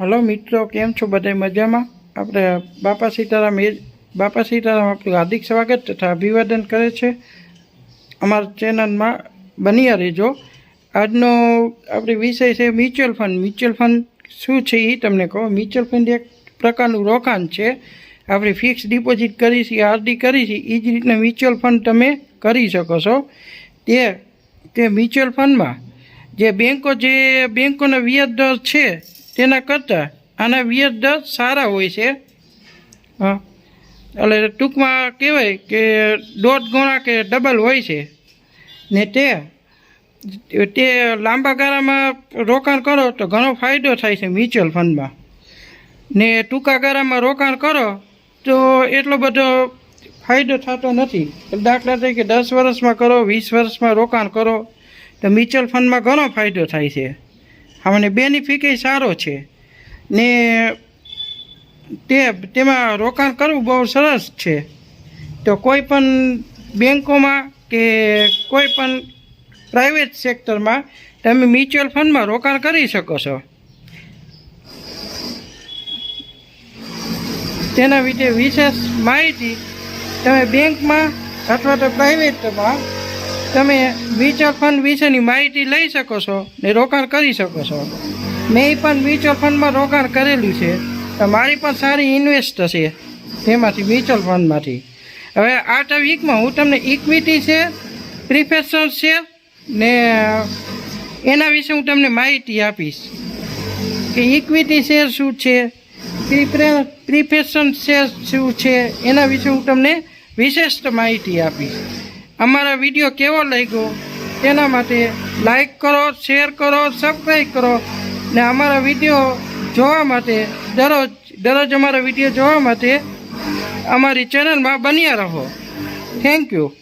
Hello મિત્રો, કેમ છો બધા મજામાં? આપણે બાપા સીતારામ એ બાપા સીતારામ આપણું હાર્દિક સ્વાગત તથા અભિવાદન કરે છે અમારા ચેનલમાં બન્યા રહેજો. આજનો આપણે વિષય છે મ્યુચ્યુઅલ ફંડ. મ્યુચ્યુઅલ ફંડ શું છે એ તમને કહો. મ્યુચ્યુઅલ ફંડ એક પ્રકારનું રોકાણ છે. આપણે ફિક્સ ડિપોઝિટ કરી છે આરડી કરી છે એ જ રીતના મ્યુચ્યુઅલ ફંડ તમે કરી શકો છો. તે તે મ્યુચ્યુઅલ ફંડમાં જે બેંકો જે બેંકોના વ્યાજ દર છે તેના કરતાં આના વ્યાજ દર સારા હોય છે. હા. એટલે ટૂંકમાં કહેવાય કે દોઢ ગણા કે ડબલ હોય છે. ને તે તે લાંબા ગાળામાં રોકાણ કરો તો ઘણો ફાયદો થાય છે મ્યુચ્યુઅલ ફંડમાં. ને ટૂંકા ગાળામાં રોકાણ કરો તો એટલો બધો ફાયદો થતો નથી. દાખલા તરીકે દસ વર્ષમાં કરો, વીસ વર્ષમાં રોકાણ કરો તો મ્યુચ્યુઅલ ફંડમાં ઘણો ફાયદો થાય છે. આમને બેનિફિટ સારો છે. ને તે, તેમાં રોકાણ કરવું બહુ સરસ છે. તો કોઈ પણ બેંકોમાં કે કોઈ પણ પ્રાઇવેટ સેક્ટરમાં તમે મ્યુચ્યુઅલ ફંડમાં રોકાણ કરી શકો છો. તેના વિશે વિશેષ માહિતી તમે બેંકમાં અથવા તો પ્રાઇવેટમાં તમે મ્યુચ્યુઅલ ફંડ વિશેની માહિતી લઈ શકો છો ને રોકાણ કરી શકો છો. મેં પણ મ્યુચ્યુઅલ ફંડમાં રોકાણ કરેલું છે. તો મારી પણ સારી ઇન્વેસ્ટ છે તેમાંથી મ્યુચ્યુઅલ ફંડમાંથી હવે આ વીકમાં હું તમને ઇક્વિટી છે પ્રિફેશન છે ને એના વિશે હું તમને માહિતી આપીશ. કે ઇક્વિટી શેર શું છે પ્રિપ્રે પ્રિફેશન શેર શું છે એના વિશે હું તમને વિશેષ માહિતી આપીશ. અમારા વીડિયો કેવો લાગ્યો? તેના માટે લાઈક કરો શેર કરો સબસ્ક્રાઈબ કરો. ને અમારા વીડિયો જોવા માટે, દરરોજ દરરોજ અમારા વીડિયો જોવા માટે અમારી ચેનલમાં બન્યા રહો. Thank you